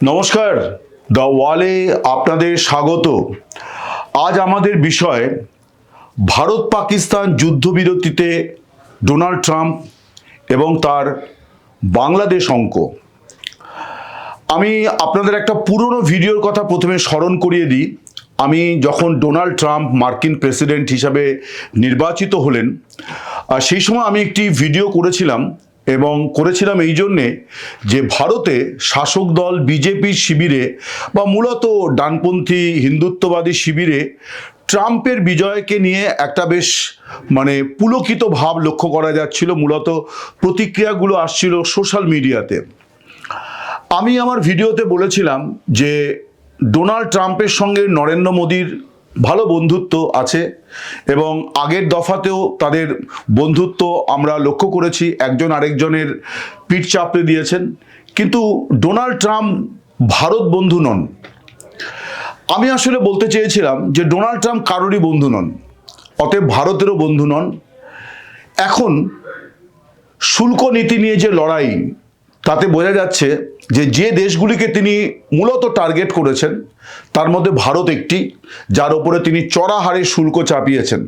নমস্কার দ্য ওয়ালে আপনাদের স্বাগত। আজ আমাদের বিষয় ভারত পাকিস্তান যুদ্ধবিরতিতে ডোনাল্ড ট্রাম্প এবং তার বাংলাদেশ অঙ্ক। আমি আপনাদের একটা পুরনো ভিডিওর কথা প্রথমে স্মরণ করিয়ে দিই। আমি যখন ডোনাল্ড ট্রাম্প মার্কিন প্রেসিডেন্ট হিসাবে নির্বাচিত হলেন সেই সময় আমি একটি ভিডিও করেছিলাম এবং করেছিলাম এই জন্যে যে ভারতে শাসক দল বিজেপির শিবিরে বা মূলত ডানপন্থী হিন্দুত্ববাদী শিবিরে ট্রাম্পের বিজয়কে নিয়ে একটা বেশ মানে পুলকিত ভাব লক্ষ্য করা যাচ্ছিল, মূলত প্রতিক্রিয়াগুলো আসছিল সোশ্যাল মিডিয়াতে। আমি আমার ভিডিওতে বলেছিলাম যে ডোনাল্ড ট্রাম্পের সঙ্গে নরেন্দ্র মোদীর ভালো বন্ধুত্ব আছে এবং আগের দফাতেও তাদের বন্ধুত্ব আমরা লক্ষ্য করেছি, একজন আরেকজনের পিঠ চাপড়ে দিয়েছেন। কিন্তু ডোনাল্ড ট্রাম্প ভারত বন্ধু নন। আমি আসলে বলতে চেয়েছিলাম যে ডোনাল্ড ট্রাম্প কারোরই বন্ধু নন, অতএব ভারতেরও বন্ধু নন। এখন শুল্ক নীতি নিয়ে যে লড়াই, তাতে বোঝা যাচ্ছে যে যে দেশগুলিকে তিনি মূলত টার্গেট করেছেন, তার মধ্যে ভারত একটি, যার উপরে তিনি চড়া হারে শুল্ক চাপিয়েছেন।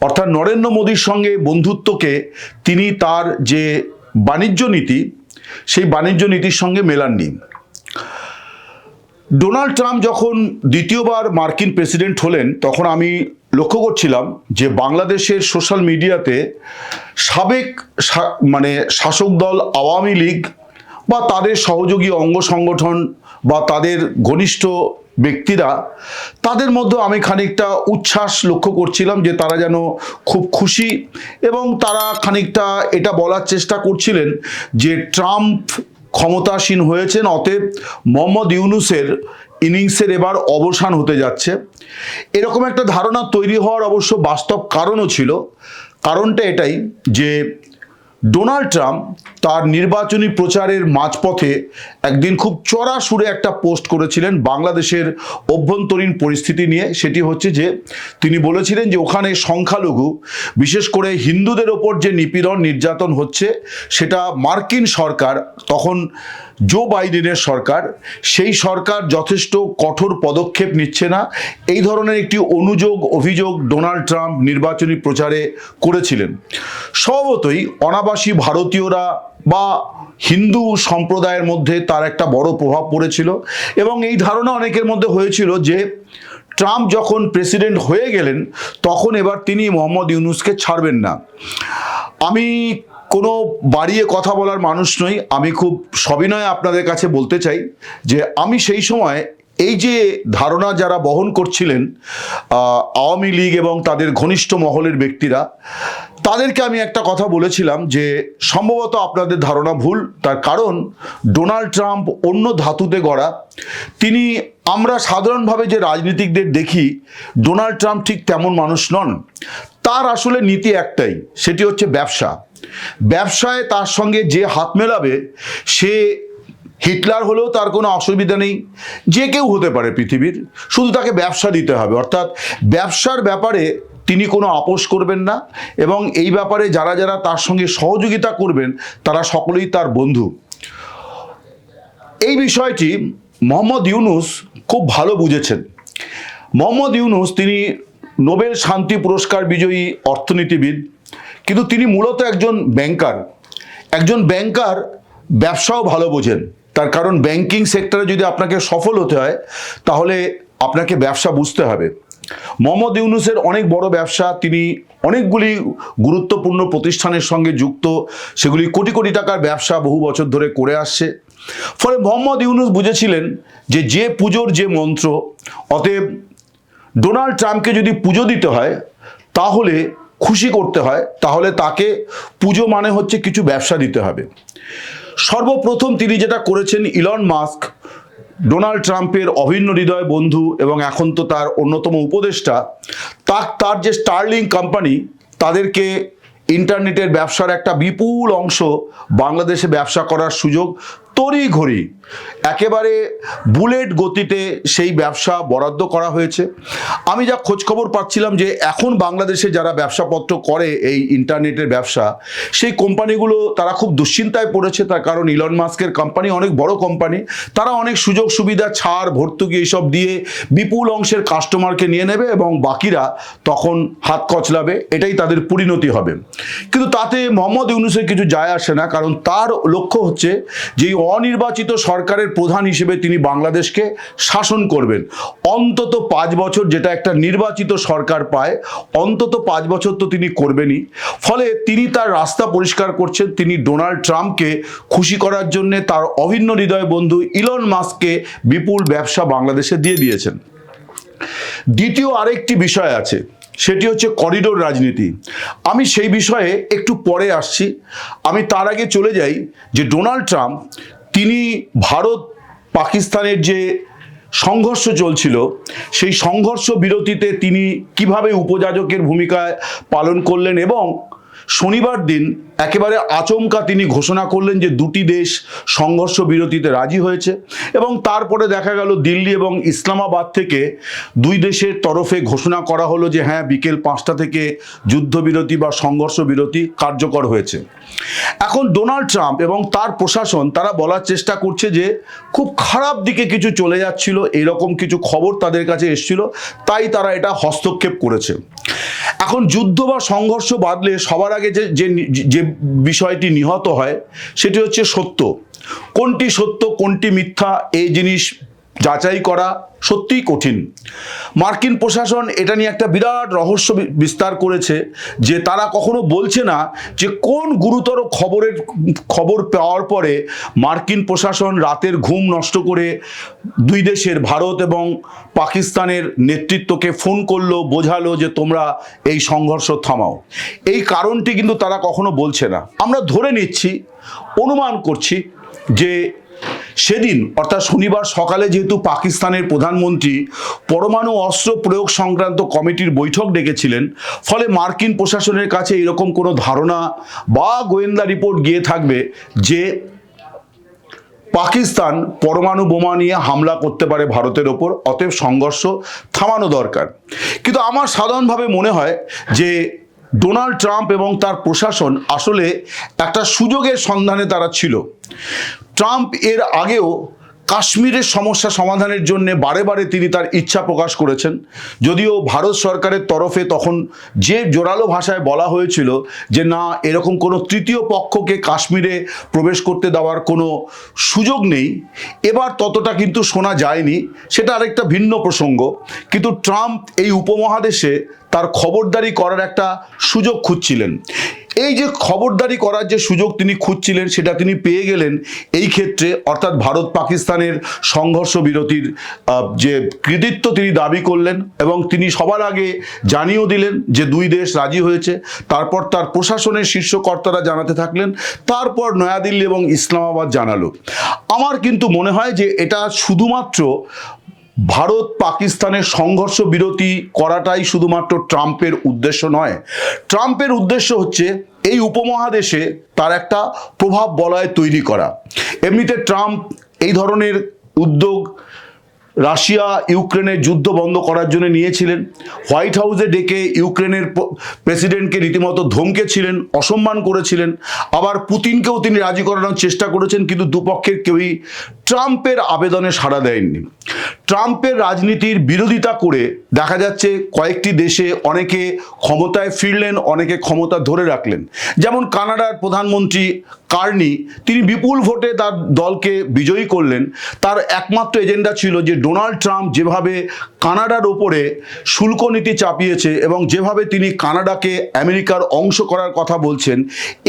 অর্থাৎ নরেন্দ্র মোদীর সঙ্গে বন্ধুত্বকে তিনি তার যে বাণিজ্য নীতি, সেই বাণিজ্য নীতির সঙ্গে মেলাননি। ডোনাল্ড ট্রাম্প যখন দ্বিতীয়বার মার্কিন প্রেসিডেন্ট হলেন, তখন আমি লক্ষ্য করছিলাম যে, বাংলাদেশের সোশ্যাল মিডিয়াতে সাবেক মানে শাসক দল আওয়ামী লীগ বা তাদের সহযোগী অঙ্গ সংগঠন বা তাদের ঘনিষ্ঠ ব্যক্তিরা, তাদের মধ্যে আমি খানিকটা উচ্ছ্বাস লক্ষ্য করছিলাম যে তারা যেন খুব খুশি এবং তারা খানিকটা এটা বলার চেষ্টা করছিলেন যে ট্রাম্প ক্ষমতাসীন হয়েছেন, অতএব মোহাম্মদ ইউনুসের ইনিংসের এবার অবসান হতে যাচ্ছে। এরকম একটা ধারণা তৈরি হওয়ার অবশ্য বাস্তব কারণও ছিল। কারণটা এটাই যে ডোনাল্ড ট্রাম্প তার নির্বাচনী প্রচারের মাঝপথে একদিন খুব চড়া সুরে একটা পোস্ট করেছিলেন বাংলাদেশের অভ্যন্তরীণ পরিস্থিতি নিয়ে। সেটি হচ্ছে যে, তিনি বলেছিলেন যে ওখানে সংখ্যালঘু, বিশেষ করে হিন্দুদের ওপর যে নিপীড়ন নির্যাতন হচ্ছে, সেটা মার্কিন সরকার তখন জো বাইডেনের সরকার, সেই সরকার যথেষ্ট কঠোর পদক্ষেপ নিচ্ছে না। এই ধরনের একটি অনুযোগ, অভিযোগ ডোনাল্ড ট্রাম্প নির্বাচনী প্রচারে করেছিলেন। স্বভাবতই অনাবাসী ভারতীয়রা বা হিন্দু সম্প্রদায়ের মধ্যে তার একটা বড় প্রভাব পড়েছিল এবং এই ধারণা অনেকের মধ্যে হয়েছিল যে ট্রাম্প যখন প্রেসিডেন্ট হয়ে গেলেন, তখন এবার তিনি মোহাম্মদ ইউনুসকে ছাড়বেন না। আমি কোনো বাড়িয়ে কথা বলার মানুষ নই। আমি খুব সবিনয়ে আপনাদের কাছে বলতে চাই যে আমি সেই সময় এই যে ধারণা যারা বহন করছিলেন আওয়ামী লীগ এবং তাদের ঘনিষ্ঠ মহলের ব্যক্তিরা, তাদেরকে আমি একটা কথা বলেছিলাম যে সম্ভবত আপনাদের ধারণা ভুল। তার কারণ, ডোনাল্ড ট্রাম্প অন্য ধাতুতে গড়া। তিনি আমরা সাধারণভাবে যে রাজনীতিকদের দেখি, ডোনাল্ড ট্রাম্প ঠিক তেমন মানুষ নন। তার আসলে নীতি একটাই, সেটি হচ্ছে ব্যবসা। ব্যবসায় তার সঙ্গে যে হাত মেলাবে, সে হিটলার হলেও তার কোনো অসুবিধা নেই। যে কেউ হতে পারে পৃথিবীর, শুধু তাকে ব্যবসা দিতে হবে। অর্থাৎ ব্যবসার ব্যাপারে তিনি কোনো আপোষ করবেন না এবং এই ব্যাপারে যারা যারা তার সঙ্গে সহযোগিতা করবেন, তারা সকলেই তার বন্ধু। এই বিষয়টি মোহাম্মদ ইউনুস খুব ভালো বুঝেছেন। মোহাম্মদ ইউনুস তিনি নোবেল শান্তি পুরস্কার বিজয়ী অর্থনীতিবিদ কিন্তু তিনি মূলত একজন ব্যাংকার একজন ব্যাংকার ব্যবসাও ভালো বোঝেন। তার কারণ ব্যাংকিং সেক্টরে যদি আপনাকে সফল হতে হয়, তাহলে আপনাকে ব্যবসা বুঝতে হবে। মোহাম্মদ ইউনুসের অনেক বড় ব্যবসা, তিনি অনেকগুলি গুরুত্বপূর্ণ প্রতিষ্ঠানের সঙ্গে যুক্ত, সেগুলি কোটি কোটি টাকার ব্যবসা বহু বছর ধরে করে আসছে। ফলে মোহাম্মদ ইউনুস বুঝেছিলেন যে যে পুজোর যে মন্ত্র, অতএব ডোনাল্ড ট্রাম্পকে যদি পুজো দিতে হয়, তাহলে খুশি করতে হয়, তাহলে তাকে পুজো মানে হচ্ছে কিছু ব্যবসা দিতে হবে। সর্বপ্রথম তিনি যেটা করেছেন ইলন মাস্ক, ডোনাল্ড ট্রাম্পের অভিন্ন হৃদয় বন্ধু এবং এখন তো তার অন্যতম উপদেষ্টা তা তার যে স্টার্লিং কোম্পানি, তাদেরকে ইন্টারনেটের ব্যবসার একটা বিপুল অংশ বাংলাদেশে ব্যবসা করার সুযোগ তড়িঘড়ি। একেবারে বুলেট গতিতে সেই ব্যবসা বরাদ্দ করা হয়েছে। আমি যা খোঁজখবর পাচ্ছিলাম যে এখন বাংলাদেশে যারা ব্যবসাপত্র করে এই ইন্টারনেটের ব্যবসা, সেই কোম্পানিগুলো তারা খুব দুশ্চিন্তায় পড়েছে। তার কারণ ইলন মাস্কের কোম্পানি অনেক বড় কোম্পানি। তারা অনেক সুযোগ সুবিধা, ছাড়, ভর্তুকি এইসব দিয়ে বিপুল অংশের কাস্টমারকে নিয়ে নেবে এবং বাকিরা তখন হাত কচলাবে। এটাই তাদের পরিণতি হবে। কিন্তু তাতে মোহাম্মদ ইউনুসের কিছু যায় আসে না, কারণ তার লক্ষ্য হচ্ছে যে অনির্বাচিত সরকারের প্রধান হিসেবে তিনি বাংলাদেশকে শাসন করবেন। অন্তত পাঁচ বছর যেটা একটা নির্বাচিত সরকার পায়, অন্তত পাঁচ বছর তো তিনি করবেনই। ফলে তিনি তার রাস্তা পরিষ্কার করছেন, তিনি ডোনাল্ড ট্রাম্পকে খুশি করার জন্য তার অভিন্ন হৃদয় বন্ধু ইলন মাস্ককে বিপুল ব্যবসা বাংলাদেশে দিয়ে দিয়েছেন। দ্বিতীয় আরেকটি বিষয় আছে। সেটি হচ্ছে করিডোর রাজনীতি। আমি সেই বিষয়ে একটু পরে আসছি। আমি তার আগে চলে যাই যে ডোনাল্ড ট্রাম্প, তিনি ভারত পাকিস্তানের যে সংঘর্ষ চলছিল, সেই সংঘর্ষ বিরতিতে তিনি কীভাবে উপযাজকের ভূমিকায় পালন করলেন এবং শনিবার দিন একেবারে আচমকা তিনি ঘোষণা করলেন যে দুটি দেশ সংঘর্ষ বিরতিতে রাজি হয়েছে এবং তারপরে দেখা গেল দিল্লি এবং ইসলামাবাদ থেকে দুই দেশের তরফে ঘোষণা করা হলো যে হ্যাঁ বিকেল পাঁচটা থেকে যুদ্ধবিরতি বা সংঘর্ষ বিরতি কার্যকর হয়েছে। এখন ডোনাল্ড ট্রাম্প এবং তার প্রশাসন তারা বলার চেষ্টা করছে যে খুব খারাপ দিকে কিছু চলে যাচ্ছিল, এরকম কিছু খবর তাদের কাছে এসেছিল, তাই তারা এটা হস্তক্ষেপ করেছে। এখন যুদ্ধ বা সংঘর্ষ বাদলে সবার আগে যে যে যে বিষয়টি নিহত হয় সেটি হচ্ছে সত্য। কোনটি সত্য কোনটি মিথ্যা এই জিনিস যাচাই করা সত্যিই কঠিন। মার্কিন প্রশাসন এটা নিয়ে একটা বিরাট রহস্য বিস্তার করেছে যে তারা কখনো বলছে না যে কোন গুরুতর খবরের খবর পাওয়ার পরে মার্কিন প্রশাসন রাতের ঘুম নষ্ট করে দুই দেশের ভারত এবং পাকিস্তানের নেতৃত্বকে ফোন করল, বোঝালো যে তোমরা এই সংঘর্ষ থামাও। এই কারণটি কিন্তু তারা কখনো বলছে না। আমরা ধরে নিচ্ছি, অনুমান করছি যে সেদিন, অর্থাৎ শনিবার সকালে যেহেতু পাকিস্তানের প্রধানমন্ত্রী পরমাণু অস্ত্র প্রয়োগ সংক্রান্ত কমিটির বৈঠক ডেকেছিলেন, ফলে মার্কিন প্রশাসনের কাছে এরকম কোনো ধারণা বা গোয়েন্দা রিপোর্ট গিয়ে থাকবে যে পাকিস্তান পরমাণু বোমা নিয়ে হামলা করতে পারে ভারতের ওপর, অতএব সংঘর্ষ থামানো দরকার। কিন্তু আমার সাধারণভাবে মনে হয় যে ডোনাল্ড ট্রাম্প এবং তার প্রশাসন আসলে একটা সুযোগের সন্ধানে তারা ছিল। ট্রাম্প এর আগেও কাশ্মীরের সমস্যা সমাধানের জন্য বারে বারে তিনি তার ইচ্ছা প্রকাশ করেছেন। যদিও ভারত সরকারের তরফে তখন যে জোরালো ভাষায় বলা হয়েছিল যে, না, এরকম কোনো তৃতীয় পক্ষকে কাশ্মীরে প্রবেশ করতে দেওয়ার কোনো সুযোগ নেই। এবার ততটা কিন্তু শোনা যায়নি, সেটা আরেকটা ভিন্ন প্রসঙ্গ। কিন্তু ট্রাম্প এই উপমহাদেশে তার খবরদারি করার একটা সুযোগ খুঁজছিলেন। এই যে খবরদারি করার যে সুযোগ তিনি খুঁজছিলেন, সেটা তিনি পেয়ে গেলেন এই ক্ষেত্রে, অর্থাৎ ভারত পাকিস্তানের সংঘর্ষ বিরতির যে কৃতিত্ব তিনি দাবি করলেন এবং তিনি সবার আগে জানিয়েও দিলেন যে দুই দেশ রাজি হয়েছে। তারপর তার প্রশাসনের শীর্ষকর্তারা জানাতে থাকলেন, তারপর নয়াদিল্লি এবং ইসলামাবাদ জানালো। আমার কিন্তু মনে হয় যে এটা শুধুমাত্র ভারত পাকিস্তানের সংঘর্ষ বিরতি করাটাই শুধুমাত্র ট্রাম্পের উদ্দেশ্য নয়। ট্রাম্পের উদ্দেশ্য হচ্ছে এই উপমহাদেশে তার একটা প্রভাব বলয় তৈরি করা। এমনিতে ট্রাম্প এই ধরনের উদ্যোগ রাশিয়া ইউক্রেনের যুদ্ধ বন্ধ করার জন্য নিয়েছিলেন। হোয়াইট হাউসে ডেকে ইউক্রেনের প্রেসিডেন্টকে রীতিমতো ধমকেছিলেন, অসম্মান করেছিলেন। আবার পুতিনকেও তিনি রাজি করানোর চেষ্টা করেছেন, কিন্তু দুপক্ষের কেউই ট্রাম্পের আবেদনে সাড়া দেয়নি। ট্রাম্পের রাজনীতির বিরোধিতা করে দেখা যাচ্ছে কয়েকটি দেশে অনেকে ক্ষমতায় ফিরলেন, অনেকে ক্ষমতা ধরে রাখলেন। যেমন কানাডার প্রধানমন্ত্রী কার্নি, তিনি বিপুল ভোটে তার দলকে বিজয়ী করলেন। তার একমাত্র এজেন্ডা ছিল যে ডোনাল্ড ট্রাম্প যেভাবে কানাডার ওপরে শুল্ক নীতি চাপিয়েছে এবং যেভাবে তিনি কানাডাকে আমেরিকার অংশ করার কথা বলছেন,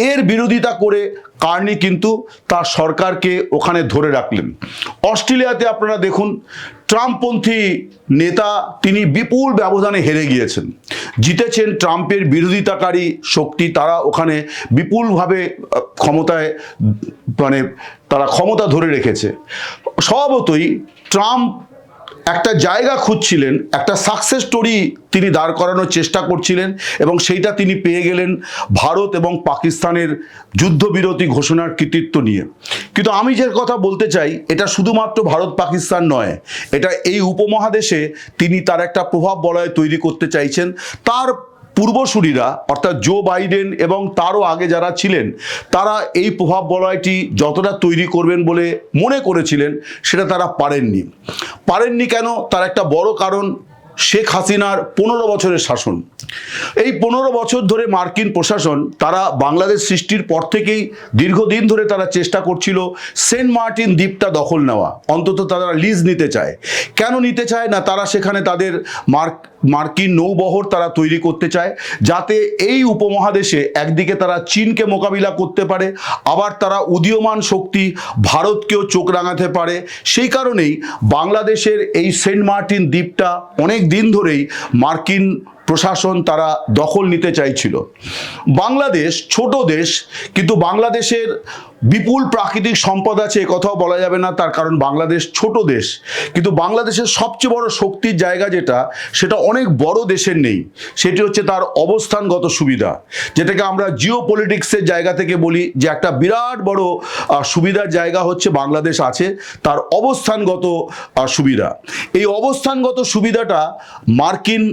এর বিরোধিতা করে কার্নি কিন্তু তার সরকারকে ওখানে ধরে রাখলেন। অস্ট্রেলিয়াতে আপনারা দেখুন ট্রাম্পপন্থী নেতা তিনি বিপুল ব্যবধানে হেরে গিয়েছেন। জিতেছেন ট্রাম্পের বিরোধিতাকারী শক্তি, তারা ওখানে বিপুলভাবে ক্ষমতায় মানে তারা ক্ষমতা ধরে রেখেছে। স্বভাবতই ট্রাম্প একটা জায়গা খুঁজছিলেন, একটা সাকসেস স্টোরি তিনি দাঁড় করানোর চেষ্টা করছিলেন এবং সেইটা তিনি পেয়ে গেলেন ভারত এবং পাকিস্তানের যুদ্ধবিরতি ঘোষণার কৃতিত্ব নিয়ে। কিন্তু আমি যে কথা বলতে চাই, এটা শুধুমাত্র ভারত পাকিস্তান নয়, এটা এই উপমহাদেশে তিনি তার একটা প্রভাব বলয় তৈরি করতে চাইছেন। তার পূর্বসূরীরা, অর্থাৎ জো বাইডেন এবং তারও আগে যারা ছিলেন, তারা এই প্রভাব বলয়টি যতটা তৈরি করবেন বলে মনে করেছিলেন, সেটা তারা পারেননি। পারেননি কেন? তার একটা বড় কারণ, শেখ হাসিনার পনেরো বছরের শাসন। এই পনেরো বছর ধরে মার্কিন প্রশাসন, তারা বাংলাদেশ সৃষ্টির পর থেকেই দীর্ঘদিন ধরে তারা চেষ্টা করছিল সেন্ট মার্টিন দ্বীপটা দখল নেওয়া। অন্তত তারা লিজ নিতে চায়। কেন নিতে চায় না তারা সেখানে তাদের মার্ক, মার্কিন নৌবহর তারা তৈরি করতে চায়, যাতে এই উপমহাদেশে একদিকে তারা চীনকে মোকাবিলা করতে পারে, আবার তারা উদীয়মান শক্তি ভারতকেও চোখ রাঙাতে পারে। সেই কারণেই বাংলাদেশের এই সেন্ট মার্টিন দ্বীপটা অনেক দিন ধরেই মার্কিন প্রশাসন তারা দখল নিতে চাইছিল। বাংলাদেশ ছোট দেশ, কিন্তু বাংলাদেশের বিপুল প্রাকৃতিক সম্পদ আছে কথাও বলা যাবে না, তার কারণ বাংলাদেশ ছোট দেশ। কিন্তু বাংলাদেশের সবচেয়ে বড় শক্তির জায়গা যেটা, সেটা অনেক বড় দেশের নেই। সেটি হচ্ছে তার অবস্থানগত সুবিধা। যেটাকে আমরা জিও পলিটিক্সের জায়গা থেকে বলি, যে একটা বিরাট বড় সুবিধার জায়গা হচ্ছে বাংলাদেশ আছে, তার অবস্থানগত সুবিধা। এই অবস্থানগত সুবিধাটা মার্কিন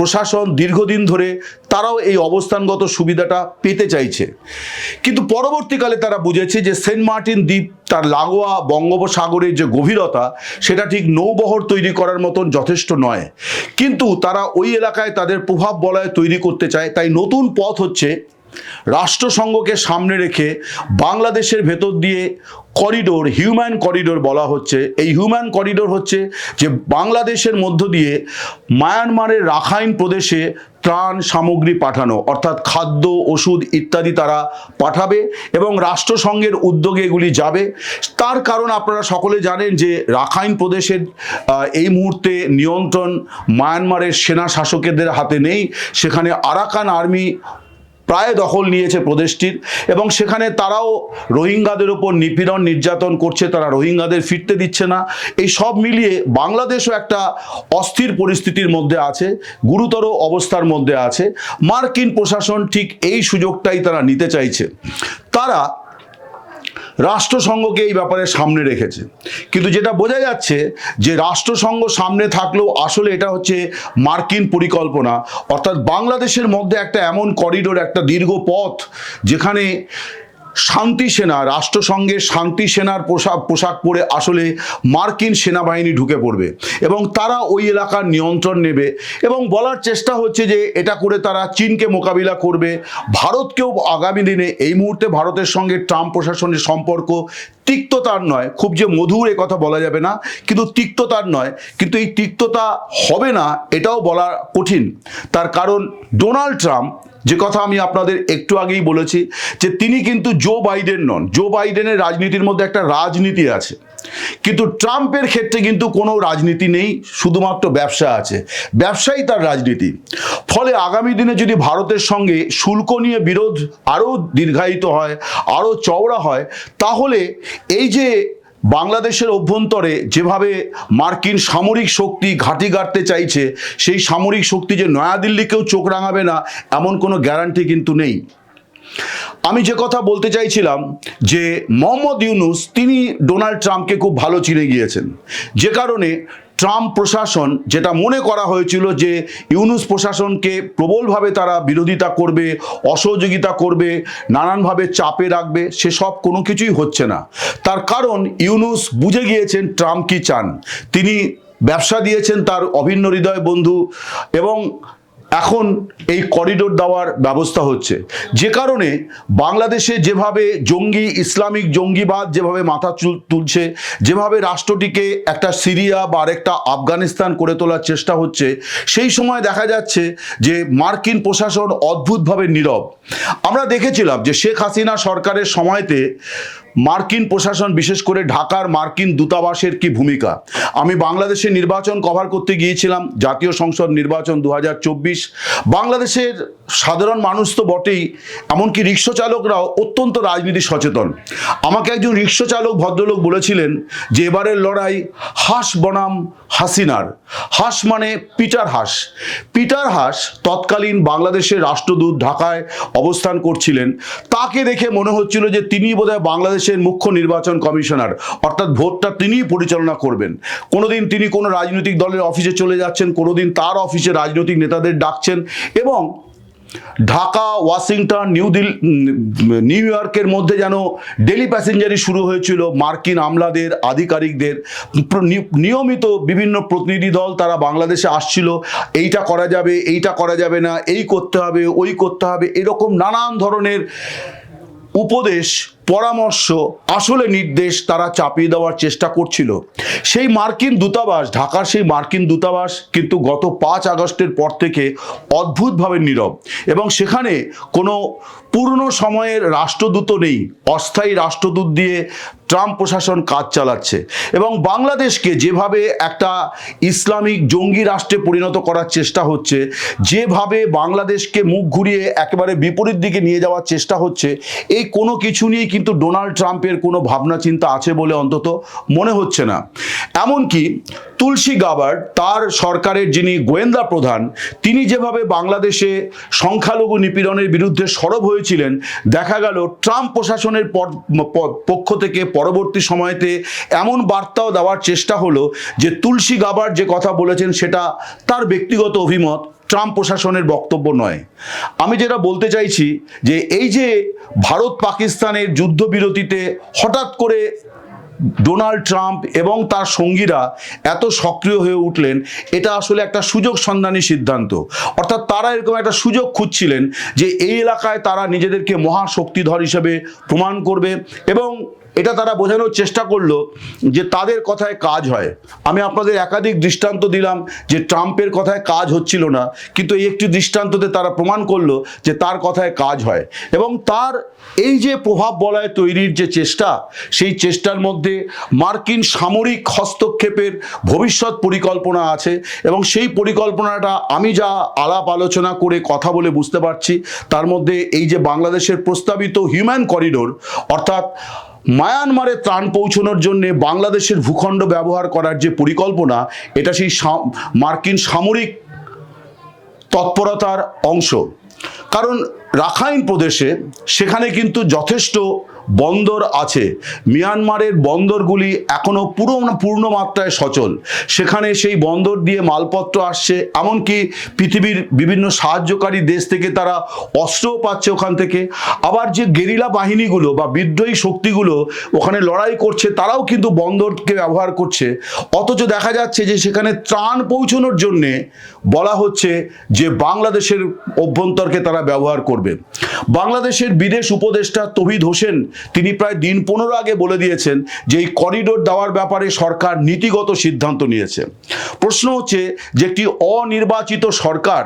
প্রশাসন দীর্ঘদিন ধরে তারাও এই অবস্থানগত সুবিধাটা পেতে চাইছে। কিন্তু পরবর্তীকালে তারা বুঝেছে যে সেন্ট মার্টিন দ্বীপ, তার লাগোয়া বঙ্গোপসাগরের যে গভীরতা, সেটা ঠিক নৌবহর তৈরি করার মতন যথেষ্ট নয়। কিন্তু তারা ওই এলাকায় তাদের প্রভাব বলয় তৈরি করতে চায়, তাই নতুন পথ হচ্ছে রাষ্ট্রসংঘকে সামনে রেখে বাংলাদেশের ভেতর দিয়ে করিডোর, হিউম্যান করিডোর বলা হচ্ছে। এই হিউম্যান করিডোর হচ্ছে যে বাংলাদেশের মধ্য দিয়ে মায়ানমারের রাখাইন প্রদেশে ত্রাণ সামগ্রী পাঠানো, অর্থাৎ খাদ্য, ওষুধ ইত্যাদি তারা পাঠাবে এবং রাষ্ট্রসংঘের উদ্যোগে এগুলি যাবে। তার কারণ আপনারা সকলে জানেন যে রাখাইন প্রদেশের এই মুহূর্তে নিয়ন্ত্রণ মায়ানমারের সেনা শাসকেদের হাতে নেই। সেখানে আরাকান আর্মি প্রায় দখল নিয়েছে প্রদেশটির এবং সেখানে তারাও রোহিঙ্গাদের ওপর নিপীড়ন নির্যাতন করছে, তারা রোহিঙ্গাদের ফিরতে দিচ্ছে না। এই সব মিলিয়ে বাংলাদেশও একটা অস্থির পরিস্থিতির মধ্যে আছে, গুরুতর অবস্থার মধ্যে আছে। মার্কিন প্রশাসন ঠিক এই সুযোগটাই তারা নিতে চাইছে। তারা রাষ্ট্রসংঘকে এই ব্যাপারে সামনে রেখেছে। কিন্তু যেটা বোঝা যাচ্ছে যে রাষ্ট্রসংঘ সামনে থাকলেও আসলে এটা হচ্ছে মার্কিন পরিকল্পনা। অর্থাৎ বাংলাদেশের মধ্যে একটা এমন করিডোর একটা দীর্ঘ পথ, যেখানে শান্তি সেনা রাষ্ট্রসংঘের শান্তি সেনার পোশাক পোশাক পরে আসলে মার্কিন সেনাবাহিনী ঢুকে পড়বে এবং তারা ওই এলাকার নিয়ন্ত্রণ নেবে এবং বলার চেষ্টা হচ্ছে যে এটা করে তারা চীনকে মোকাবিলা করবে। ভারতকেও আগামী দিনে এই মুহূর্তে ভারতের সঙ্গে ট্রাম্প প্রশাসনের সম্পর্ক তিক্ততার নয়। খুব যে মধুর এ কথা বলা যাবে না, কিন্তু তিক্ততার নয়। কিন্তু এই তিক্ততা হবে না, এটাও বলা কঠিন। তার কারণ ডোনাল্ড ট্রাম্প যে কথা আমি আপনাদের একটু আগেই বলেছি, যে তিনি কিন্তু জো বাইডেন নন। জো বাইডেনের রাজনীতির মধ্যে একটা রাজনীতি আছে। কিন্তু ট্রাম্পের ক্ষেত্রে কিন্তু কোনো রাজনীতি নেই, শুধুমাত্র ব্যবসা আছে। ব্যবসাই তার রাজনীতি। ফলে আগামী দিনে যদি ভারতের সঙ্গে শুল্ক নিয়ে বিরোধ আরও দীর্ঘায়িত হয়, আরও চওড়া হয়, তাহলে এই যে বাংলাদেশের অভ্যন্তরে যেভাবে মার্কিন সামরিক শক্তি ঘাঁটি গাড়তে চাইছে, সেই সামরিক শক্তি যে নয়াদিল্লিকেও চোখ রাঙাবে না, এমন কোনো গ্যারান্টি কিন্তু নেই। আমি যে কথা বলতে চাইছিলাম যে মোহাম্মদ ইউনুস, তিনি ডোনাল্ড ট্রাম্পকে খুব ভালো চিনে গিয়েছেন। যে কারণে ট্রাম্প প্রশাসন যেটা মনে করা হয়েছিল যে ইউনুস প্রশাসনকে প্রবলভাবে তারা বিরোধিতা করবে, অসহযোগিতা করবে, নানানভাবে চাপে রাখবে, সেসব কোনো কিছুই হচ্ছে না। তার কারণ ইউনুস বুঝে গিয়েছেন ট্রাম্প কি চান। তিনি ব্যবসা দিয়েছেন তার অভিন্ন হৃদয় বন্ধু এবং এখন এই করিডোর দেওয়ার ব্যবস্থা হচ্ছে। যে কারণে বাংলাদেশে যেভাবে জঙ্গি, ইসলামিক জঙ্গিবাদ যেভাবে মাথা তুলছে, যেভাবে রাষ্ট্রটিকে একটা সিরিয়া বা আরেকটা আফগানিস্তান করে তোলার চেষ্টা হচ্ছে, সেই সময় দেখা যাচ্ছে যে মার্কিন প্রশাসন অদ্ভুতভাবে নীরব। আমরা দেখেছিলাম যে শেখ হাসিনা সরকারের সময়তে মার্কিন প্রশাসন, বিশেষ করে ঢাকার মার্কিন দূতাবাসের কি ভূমিকা? আমি বাংলাদেশের নির্বাচন কভার করতে গিয়েছিলাম, জাতীয় সংসদ নির্বাচন দু হাজার চব্বিশ। বাংলাদেশের সাধারণ মানুষ তো বটেই, এমনকি রিক্সা চালকরাও অত্যন্ত রাজনীতি সচেতন। আমাকে একজন রিক্সা চালক ভদ্রলোক বলেছিলেন যে এবারের লড়াই হাস বনাম হাসিনার। হাস মানে পিটার হাস। পিটার হাস তৎকালীন বাংলাদেশের রাষ্ট্রদূত ঢাকায় অবস্থান করছিলেন। তাকে দেখে মনে হচ্ছিল যে তিনি বোধহয় বাংলাদেশের মুখ্য নির্বাচন কমিশনার, অর্থাৎ ভোটটা তিনিই পরিচালনা করবেন। কোনোদিন তিনি কোনো রাজনৈতিক দলের অফিসে চলে যাচ্ছেন, কোনোদিন তার অফিসে রাজনৈতিক নেতাদের ডাকছেন এবং Dhaka, Washington, new Delhi new ইয়র্কের মধ্যে যেন ডেলি প্যাসেঞ্জারি শুরু হয়েছিল, মার্কিন আমলাদের, আধিকারিকদের নিয়মিত বিভিন্ন প্রতিনিধি দল তারা বাংলাদেশে আসছিল, এইটা করা যাবে, এইটা করা যাবে না, এই করতে হবে, ওই করতে হবে, এরকম নানান ধরনের উপদেশ পরামর্শ, আসলে নির্দেশ তারা চাপিয়ে দেওয়ার চেষ্টা করছিল। সেই মার্কিন দূতাবাস, ঢাকার সেই মার্কিন দূতাবাস কিন্তু গত পাঁচ আগস্টের পর থেকে অদ্ভুতভাবে নীরব এবং সেখানে কোনো পুরনো সময়ের রাষ্ট্রদূত নেই, অস্থায়ী রাষ্ট্রদূত দিয়ে ট্রাম্প প্রশাসন কাজ চালাচ্ছে এবং বাংলাদেশকে যেভাবে একটা ইসলামিক জঙ্গি রাষ্ট্রে পরিণত করার চেষ্টা হচ্ছে, যেভাবে বাংলাদেশকে মুখ ঘুরিয়ে একেবারে বিপরীত দিকে নিয়ে যাওয়ার চেষ্টা হচ্ছে, এই কোনো কিছু নিয়েই কিন্তু ডোনাল্ড ট্রাম্পের কোনো ভাবনা চিন্তা আছে বলে অন্তত মনে হচ্ছে না। এমনকি তুলসী গাবার তার সরকারের যিনি গোয়েন্দা প্রধান, তিনি যেভাবে বাংলাদেশে সংখ্যালঘু নিপীড়নের বিরুদ্ধে সরব হয়েছিলেন, দেখা গেল ট্রাম্প প্রশাসনের পর- পক্ষ থেকে পরবর্তী সময়তে এমন বার্তাও দেওয়ার চেষ্টা হলো যে তুলসী গাবার যে কথা বলেছেন সেটা তার ব্যক্তিগত অভিমত ট্রাম্প প্রশাসনের বক্তব্য নয়। আমি যেটা বলতে চাইছি যে এই যে ভারত পাকিস্তানের যুদ্ধবিরতিতে হঠাৎ করে ডোনাল্ড ট্রাম্প এবং তার সঙ্গীরা এত সক্রিয় হয়ে উঠলেন, এটা আসলে একটা সুযোগ সন্ধানী সিদ্ধান্ত। অর্থাৎ তারা এরকম একটা সুযোগ খুঁজছিলেন যে এই এলাকায় তারা নিজেদেরকে মহাশক্তিধর হিসেবে প্রমাণ করবে এবং এটা তারা বোঝানোর চেষ্টা করল যে তাদের কথায় কাজ হয়। আমি আপনাদের একাধিক দৃষ্টান্ত দিলাম যে ট্রাম্পের কথায় কাজ হচ্ছিল না, কিন্তু এই একটি দৃষ্টান্ততে তারা প্রমাণ করল যে তার কথায় কাজ হয় এবং তার এই যে প্রভাব বলয় তৈরির যে চেষ্টা, সেই চেষ্টার মধ্যে মার্কিন সামরিক হস্তক্ষেপের ভবিষ্যৎ পরিকল্পনা আছে এবং সেই পরিকল্পনাটা আমি যা আলাপ আলোচনা করে কথা বলে বুঝতে পারছি, তার মধ্যে এই যে বাংলাদেশের প্রস্তাবিত হিউম্যান করিডোর অর্থাৎ মায়ানমারে ত্রাণ পৌঁছানোর জন্য বাংলাদেশের ভূখণ্ড ব্যবহার করার যে পরিকল্পনা, এটা সেই মার্কিন সামরিক তৎপরতার অংশ। কারণ রাখাইন প্রদেশে সেখানে কিন্তু যথেষ্ট বন্দর আছে। মিয়ানমারের বন্দরগুলি এখনও পুরো পূর্ণ মাত্রায় সচল। সেখানে সেই বন্দর দিয়ে মালপত্র আসছে, এমনকি পৃথিবীর বিভিন্ন সাহায্যকারী দেশ থেকে তারা অস্ত্রও পাচ্ছে ওখান থেকে। আবার যে গেরিলা বাহিনীগুলো বা বিদ্রোহী শক্তিগুলো ওখানে লড়াই করছে, তারাও কিন্তু বন্দরকে ব্যবহার করছে। অথচ দেখা যাচ্ছে যে সেখানে ত্রাণ পৌঁছানোর জন্যে বলা হচ্ছে যে বাংলাদেশের অভ্যন্তরকে তারা ব্যবহার করবে। বাংলাদেশের বিদেশ উপদেষ্টা তহিদ হোসেন তিনি প্রায় দিন পনেরো আগে বলে দিয়েছেন যে এই করিডোর দেওয়ার ব্যাপারে সরকার নীতিগত সিদ্ধান্ত নিয়েছে। প্রশ্ন হচ্ছে যে একটি অনির্বাচিত সরকার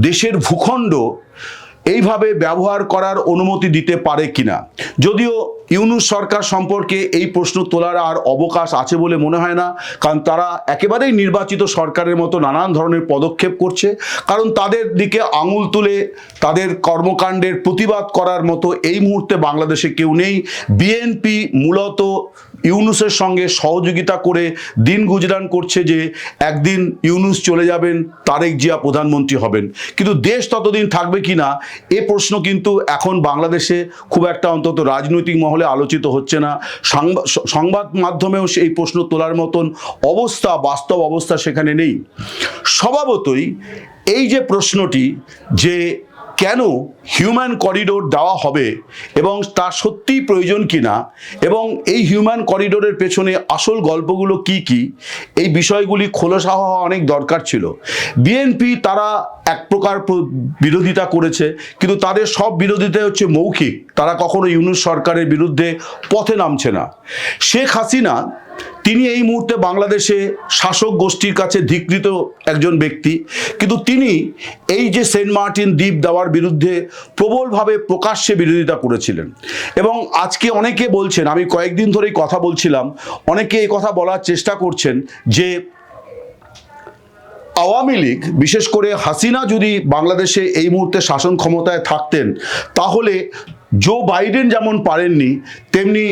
দেশের ভূখণ্ড এইভাবে ব্যবহার করার অনুমতি দিতে পারে কিনা? যদিও ইউনুস সরকার সম্পর্কে এই প্রশ্ন তোলার আর অবকাশ আছে বলে মনে হয় না, কারণ তারা একেবারেই নির্বাচিত সরকারের মতো নানান ধরনের পদক্ষেপ করছে, কারণ তাদের দিকে আঙুল তুলে তাদের কর্মকাণ্ডের প্রতিবাদ করার মতো এই মুহূর্তে বাংলাদেশে কেউ নেই। বিএনপি মূলত ইউনুসের সঙ্গে সহযোগিতা করে দিন গুজরান করছে যে একদিন ইউনুস চলে যাবেন, তারেক জিয়া প্রধানমন্ত্রী হবেন। কিন্তু দেশ ততদিন থাকবে কি না, এ প্রশ্ন কিন্তু এখন বাংলাদেশে খুব একটা অন্তত রাজনৈতিক মহলে আলোচিত হচ্ছে না। সাংবা- সংবাদ মাধ্যমেও সেই প্রশ্ন তোলার মতন অবস্থা, বাস্তব অবস্থা সেখানে নেই। স্বভাবতই এই যে প্রশ্নটি যে কেন হিউম্যান করিডোর দেওয়া হবে এবং তা সত্যিই প্রয়োজন কিনা এবং এই হিউম্যান করিডোরের পেছনে আসল গল্পগুলো কি কি? এই বিষয়গুলি খোলসা হওয়া অনেক দরকার ছিল। বিএনপি তারা এক প্রকার প্র- বিরোধিতা করেছে, কিন্তু তাদের সব বিরোধিতা হচ্ছে মৌখিক। তারা কখনো ইউনুস সরকারের বিরুদ্ধে পথে নামছে না। শেখ হাসিনা তিনি এই মুহূর্তে বাংলাদেশে শাসক গোষ্ঠীর কাছে ধিকৃত একজন ব্যক্তি। কিন্তু তিনি এই যে সেন্ট মার্টিন দ্বীপ দেওয়ার বিরুদ্ধে প্রবলভাবে প্রকাশ্যে বিরোধিতা করেছিলেন। এবং আজকে অনেকে বলছেন, আমি কয়েকদিন ধরেই কথা বলছিলাম, অনেকে এই কথা বলার চেষ্টা করছেন যে আওয়ামী লীগ, বিশেষ করে হাসিনা যদি বাংলাদেশে এই মুহূর্তে শাসন ক্ষমতায় থাকতেন, তাহলে জো বাইডেন যেমন পারেননি তেমনি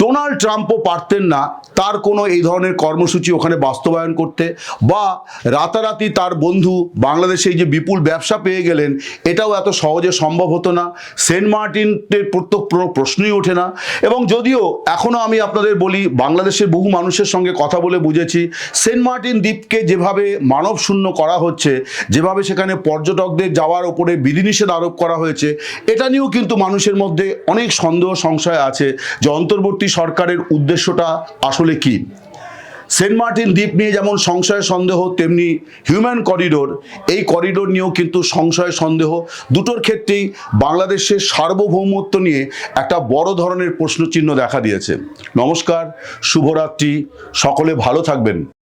ডোনাল্ড ট্রাম্পও পারতেন না তার কোনো এই ধরনের কর্মসূচি ওখানে বাস্তবায়ন করতে বা রাতারাতি তার বন্ধু বাংলাদেশে যে বিপুল ব্যবসা পেয়ে গেলেন, এটাও এত সহজে সম্ভব হতো না। সেন্ট মার্টিনের প্রত্যেক প্রশ্নই ওঠে না। এবং যদিও এখনও আমি আপনাদের বলি, বাংলাদেশের বহু মানুষের সঙ্গে কথা বলে বুঝেছি, সেন্ট মার্টিন দ্বীপকে যেভাবে মানব শূন্য করা হচ্ছে, যেভাবে সেখানে পর্যটকদের যাওয়ার ওপরে বিধিনিষেধ আরোপ করা হয়েছে, এটা নিয়েও কিন্তু মানুষের মধ্যে অনেক সন্দেহ, সংশয় আছে। যে অন্তর্বর্তী সরকারের উদ্দেশ্যটা আসলে কি? সেন্ট মার্টিন দ্বীপ নিয়ে যেমন সংশয়, সন্দেহ, তেমনি হিউম্যান করিডোর, এই করিডোর নিয়েও কিন্তু সংশয়, সন্দেহ। দুটোর ক্ষেত্রেই বাংলাদেশের সার্বভৌমত্ব নিয়ে একটা বড় ধরনের প্রশ্নচিহ্ন দেখা দিয়েছে। নমস্কার, শুভরাত্রি। সকলে ভালো থাকবেন।